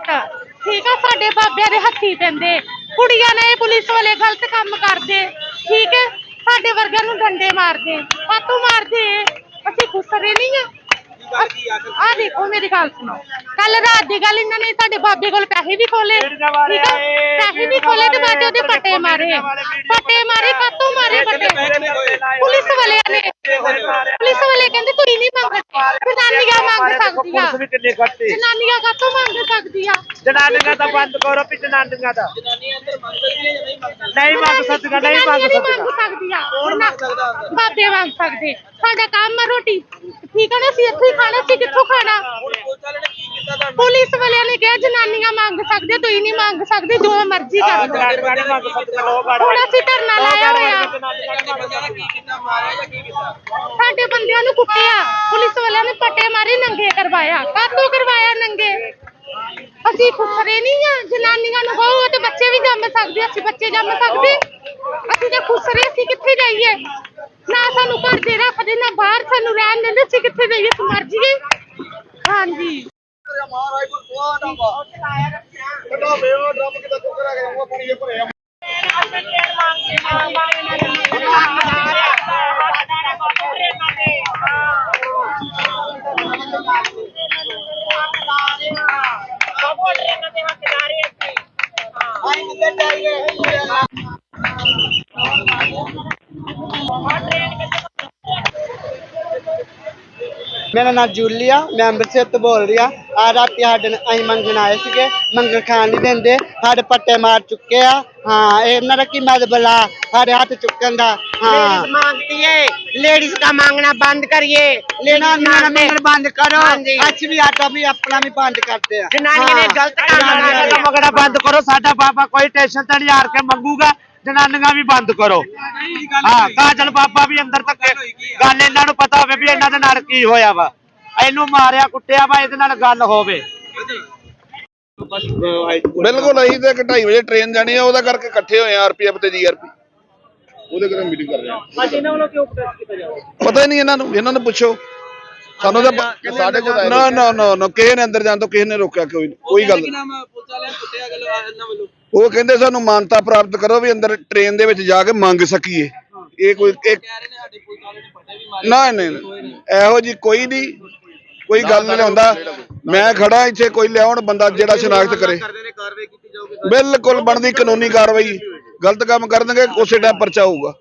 ਠੀਕ ਆ। ਠੀਕ ਆ, ਸਾਡੇ ਬਾਬਿਆਂ ਦੇ ਹੱਥੀ ਪੈਂਦੇ। ਕੁੜੀਆਂ ਨੇ ਪੁਲਿਸ ਵਾਲੇ ਗਲਤ ਕੰਮ ਕਰਦੇ। ਠੀਕ ਹੈ, ਸਾਡੇ ਵਰਗਿਆਂ ਨੂੰ ਡੰਡੇ ਮਾਰਦੇ। ਕਾਤੋਂ ਮਾਰਦੇ। ਅਸੀਂ ਖੁਸਰੇ ਨਹੀਂ ਆ। ਆ ਦੇਖੋ ਮੇਰੀ ਗੱਲ ਸੁਣੋ। ਕੱਲ ਰਾਤ ਦੀ ਗੱਲ ਇਹਨਾਂ ਨੇ ਸਾਡੇ ਬਾਬੇ ਕੋਲ ਪੈਸੇ ਵੀ ਖੋਲੇ ਠੀਕ ਆ? ਪੈਸੇ ਵੀ ਖੋਲੇ ਤੇ ਬਾਅਦ ਉਹਦੇ ਪੱਟੇ ਮਾਰੇ। ਪੱਟੇ ਮਾਰੇ ਕਾਤੋਂ ਮਾਰੇ ਪੱਟੇ? ਪੁਲਿਸ ਵਾਲਿਆਂ ਨੇ ਪੁਲਿਸ ਵਾਲੇ ਕਹਿੰਦੇ ਕੋਈ ਨਹੀਂ ਮੰਗਦੇ ਜਨਾਨੀਆਂ ਮੰਗ ਸਕਦੀਆਂ ਪੁਲਿਸ ਵੀ ਕਿੰਨੇ ਖੱਟੇ। ਜਨਾਨੀਆਂ ਕਾਤੋਂ ਮੰਗ ਸਕਦੀਆਂ ਜਨਾਨੀਆਂ ਦਾ ਬੰਦ ਕਰੋ ਵੀ ਜਨਾਨੀਆਂ ਦਾ। ਨਹੀਂ ਮੰਗ ਸਕਦੀਆਂ? ਨਹੀਂ ਮੰਗ ਜਨਾਨੀਆਂ ਨਹੀਂ ਸਕਦੀਆਂ। ਸਕਦੀਆਂ। ਬਾਬੇ ਮੰਗ ਸਕਦੇ। ਸਾਡਾ ਕੰਮ ਆ ਰੋਟੀ। ਠੀਕ ਆ ਨਾ ਅਸੀਂ ਇੱਥੇ ਹੀ ਖਾਣਾ ਸੀ ਕਿੱਥੋਂ ਖਾਣਾ? ਪੁਲਿਸ ਵਾਲਿਆਂ ਨੇ ਕਿਹਾ ਜਨਾਨੀਆਂ ਮੰਗ ਸਕਦੇ ਤੁਸੀਂ ਨਹੀਂ ਮੰਗ ਸਕਦੇ ਜੋ ਮਰਜ਼ੀ ਕਰ ਲਓ। ਹੁਣ ਅਸੀਂ ਧਰਨਾ ਲਾਇਆ ਹੋਇਆ। ਸਾਡੇ ਬੰਦਿਆਂ ਨੂੰ ਕੁੱਟਿਆ। ਪੁਲਿਸ ਵਾਲਿਆਂ ਨੇ ਪੱਟੇ ਮਾਰੇ ਨੰਗੇ ਕਰਵਾਇਆ। ਕਾਤੋਂ ਕਰਵਾਇਆ ਨੰਗੇ? ਅਸੀਂ ਖੁਸਰੇ ਨਹੀਂ ਆ ਜਨਾਨੀਆਂ ਨੂੰ ਕਹੋ ਤੇ ਬੱਚੇ ਵੀ ਜੰਮ ਸਕਦੇ ਅਸੀਂ ਬੱਚੇ ਜੰਮ ਸਕਦੇ। ਅਸੀਂ ਤਾਂ ਖੁਸਰੇ ਅਸੀਂ ਕਿੱਥੇ ਜਾਈਏ? ਨਾ ਸਾਨੂੰ ਘਰ ਦੇ ਰੱਖਦੇ ਨਾ ਬਾਹਰ ਸਾਨੂੰ ਰਹਿਣ ਦਿੰਦੇ ਸੀ ਕਿੱਥੇ ਜਾਈਏ ਅਸੀਂ ਮਰ ਜਾਈਏ। ਹਾਂਜੀ। ਮੇਰਾ ਨਾਮ ਜੂਲੀਆ ਮੈਂ ਅੰਮ੍ਰਿਤਸਰ ਤੋਂ ਬੋਲ ਰਹੀ ਆ ਆ ਰਾਤੀ ਸਾਡੇ ਨਾਲ ਅਸੀਂ ਮੰਗਣ ਆਏ ਸੀਗੇ ਮੰਗਣ ਖਾਣ ਨਹੀਂ ਦਿੰਦੇ। ਸਾਡੇ ਪੱਟੇ ਮਾਰ ਚੁੱਕੇ ਆ। ਹਾਂ ਇਹਨਾਂ ਦਾ ਕੀ ਮਦਬਲਾ ਸਾਡੇ ਹੱਥ ਚੁੱਕਣ ਦਾ। ਹਾਂ। ਮੰਗਦੀ ਏ ਲੇਡੀਜ਼ ਦਾ ਮੰਗਣਾ ਬੰਦ ਕਰੀਏ। ਲੈਣਾ ਨਾ ਮੰਗਣ ਬੰਦ ਕਰੋ। ਹਾਂਜੀ। ਵੀ ਆਟਾ ਵੀ ਆਪਣਾ ਵੀ ਬੰਦ ਕਰਦੇ ਆ। ਜਨਾਨੀਆਂ ਨੇ ਗਲਤ ਕੰਮ ਜਨਾਨੀਆਂ ਬੰਦ ਕਰੋ। ਸਾਡਾ ਬਾਬਾ ਕੋਈ ਟੈਨਸ਼ਨ ਤੇ ਨਹੀਂ ਹਾਰ ਕੇ ਮੰਗੂਗਾ। ਜਨਾਨੀਆਂ ਵੀ ਬੰਦ ਕਰੋ। ਹਾਂ ਕਾਜਲ ਬਾਬਾ ਵੀ ਅੰਦਰ ਤੱਕ ਗੱਲ ਇਹਨਾਂ ਨੂੰ ਪਤਾ ਹੋਵੇ ਵੀ ਇਹਨਾਂ ਦੇ ਨਾਲ ਕੀ ਹੋਇਆ ਵਾ। ਇਹਨੂੰ ਮਾਰਿਆ ਕੁੱਟਿਆ ਵਾ ਇਹਦੇ ਨਾਲ ਗੱਲ ਹੋਵੇ। ਬਿਲਕੁਲ ਅਸੀਂ ਤੇ 2:30 ਵਜੇ ਟ੍ਰੇਨ ਜਾਣੀ ਆ ਉਹਦਾ ਕਰਕੇ ਇਕੱਠੇ ਹੋਏ ਆ ਆਰਪੀਐਫ ਤੇ ਜੀਆਰਪੀ ਉਹਦੇ ਕਰਕੇ ਮੀਟਿੰਗ ਕਰ ਰਹੇ ਆ। ਅੱਜ ਇਹਨਾਂ ਵੱਲੋਂ ਕਿਉਂ ਪ੍ਰੈਸ ਕੀਤਾ ਜਾਵੇ ਪਤਾ ਹੀ ਨਹੀਂ ਇਹਨਾਂ ਨੂੰ ਇਹਨਾਂ ਨੂੰ ਪੁੱਛੋ। ਸਾਨੂੰ ਤਾਂ ਸਾਡੇ ਕੋਲ ਨਾ ਨਾ ਨਾ ਨਾ ਕਿਸੇ ਨੇ ਅੰਦਰ ਜਾਣ ਤੋਂ ਕਿਸੇ ਨੇ ਰੋਕਿਆ ਕੋਈ ਕੋਈ ਗੱਲ ਨਹੀਂ ਉਹ ਕਹਿੰਦੇ ਸਾਨੂੰ ਮਾਨਤਾ ਪ੍ਰਾਪਤ ਕਰੋ ਵੀ ਅੰਦਰ ਟ੍ਰੇਨ ਦੇ ਵਿੱਚ ਜਾ ਕੇ ਮੰਗ ਸਕੀਏ। ਇਹ ਕੋਈ ਇੱਕ ਨਾ ਨਹੀਂ ਨਹੀਂ। ਇਹੋ ਜੀ ਕੋਈ ਨਹੀਂ ਕੋਈ ਗੱਲ ਨਹੀਂ ਹੁੰਦਾ ਮੈਂ ਖੜਾ ਇੱਥੇ ਕੋਈ ਲਿਆਉਣ ਬੰਦਾ ਜਿਹੜਾ ਸ਼ਨਾਖਤ ਕਰੇ। ਬਿਲਕੁਲ ਬਣਦੀ ਕਾਨੂੰਨੀ ਕਾਰਵਾਈ। ਗਲਤ ਕੰਮ ਕਰ ਦੇਣਗੇ ਉਸੇ ਟਾਈਮ ਪਰਚਾ ਹੋਊਗਾ।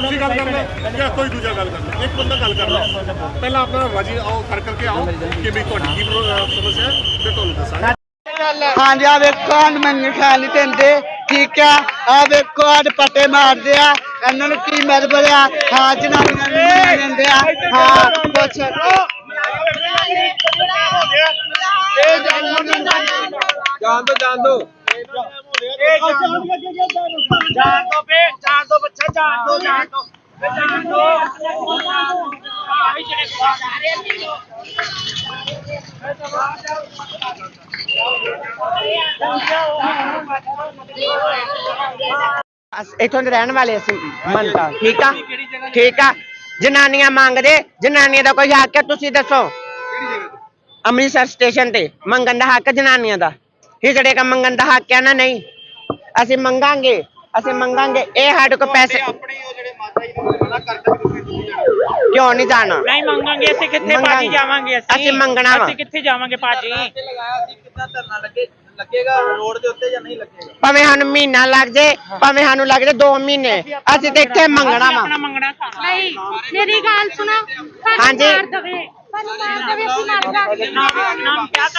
ਤੁਸੀਂ ਗੱਲ ਕਰਨਾ ਜਾਂ ਕੋਈ ਦੂਜਾ ਗੱਲ ਕਰਨਾ। ਇੱਕ ਬੰਦਾ ਗੱਲ ਕਰਨਾ। ਪਹਿਲਾਂ ਆਪਣਾ ਰਾਜੀ ਆਓ ਕਰ ਕਰਕੇ ਆਓ ਕਿ ਵੀ ਤੁਹਾਡੀ ਕੀ ਪ੍ਰੋ- ਅਹ ਸਮੱਸਿਆ ਹੈ ਮੈਂ ਤੁਹਾਨੂੰ ਦੱਸਾਂਗਾ। ਹਾਂਜੀ ਆ ਵੇਖੋ ਮੰਗਣ ਖਾਣ ਨਹੀਂ ਦਿੰਦੇ। ਠੀਕ ਆ? ਆ ਵੇਖੋ ਆਹ ਪੱਟੇ ਮਾਰਦੇ ਆ। ਇਹਨਾਂ ਨੂੰ ਕੀ ਮਤਲਬ ਆ? ਹਾਂ ਜਨਾਨੀਆਂ ਨੂੰ ਨਹੀਂ ਦਿੰਦੇ ਆ? ਹਾਂ ਕੁਛ ਜਾਣ ਦੋ ਬੇ ਜਾਣ ਦੋ ਬੱਚਾ ਜਾਣ ਦੋ ਜਾਣ ਦੋ। ਜਾਣ ਦੋ। ਅਸ- ਇੱਥੋਂ ਦੇ ਰਹਿਣ ਵਾਲੇ ਅਸੀਂ ਮੰਨਤਾ ਠੀਕ ਆ? ਠੀਕ ਆ? ਜਨਾਨੀਆਂ ਮੰਗਦੇ। ਜਨਾਨੀਆਂ ਦਾ ਕੋਈ ਹੱਕ ਹੈ? ਤੁਸੀਂ ਦੱਸੋ। ਅੰਮ੍ਰਿਤਸਰ ਸਟੇਸ਼ਨ ਤੇ ਮੰਗਣ ਦਾ ਹੱਕ ਜਨਾਨੀਆਂ ਦਾ। ਹਿਜੜੇ ਕਾ ਮੰਗਣ ਦਾ ਹੱਕ ਹੈ ਨਾ ਨਹੀਂ? ਅਸੀਂ ਮੰਗਾਂਗੇ ਅਸੀਂ ਮੰਗਾਂਗੇ। ਇਹ ਸਾਡੇ ਕੋਲ ਪੈਸੇ ਕਿਉਂ ਨਹੀਂ ਜਾਣਾ? ਨਹੀਂ ਮੰਗਾਂਗੇ ਅਸੀਂ ਕਿੱਥੇ। ਭਾਜੀ ਜਾਵਾਂਗੇ ਅਸੀਂ? ਅਸੀਂ ਮੰਗਣਾ ਵਾ। ਅਸੀਂ ਕਿੱਥੇ ਜਾਵਾਂਗੇ ਭਾਜੀ ਭਾਵੇਂ ਸਾਨੂੰ ਮਹੀਨਾ ਲੱਗ ਜੇ ਭਾਵੇਂ ਸਾਨੂੰ ਲੱਗ ਜੇ 2 ਮਹੀਨੇ ਅਸੀਂ ਤੇ ਇੱਥੇ ਮੰਗਣਾ ਵਾ। ਆਪਣਾ ਮੰਗਣਾ ਖਾਣਾ। ਨਹੀਂ ਮੇਰੀ ਗੱਲ ਸੁਣੋ। ਹਾਂਜੀ।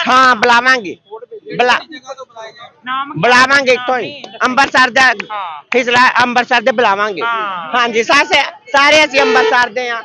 ਹਾਂ ਬੁਲਾਵਾਂਗੇ। ਬੁਲਾ ਨਾਮ ਬੁਲਾਵਾਂਗੇ ਇੱਥੋਂ ਹੀ। ਅੰਮ੍ਰਿਤਸਰ ਦਾ। ਫਿਸਲਾ ਅੰਮ੍ਰਿਤਸਰ ਦੇ ਬੁਲਾਵਾਂਗੇ। ਹਾਂਜੀ ਸਾਰੇ ਸਾਰੇ ਅਸੀਂ ਅੰਮ੍ਰਿਤਸਰ ਦੇ ਆ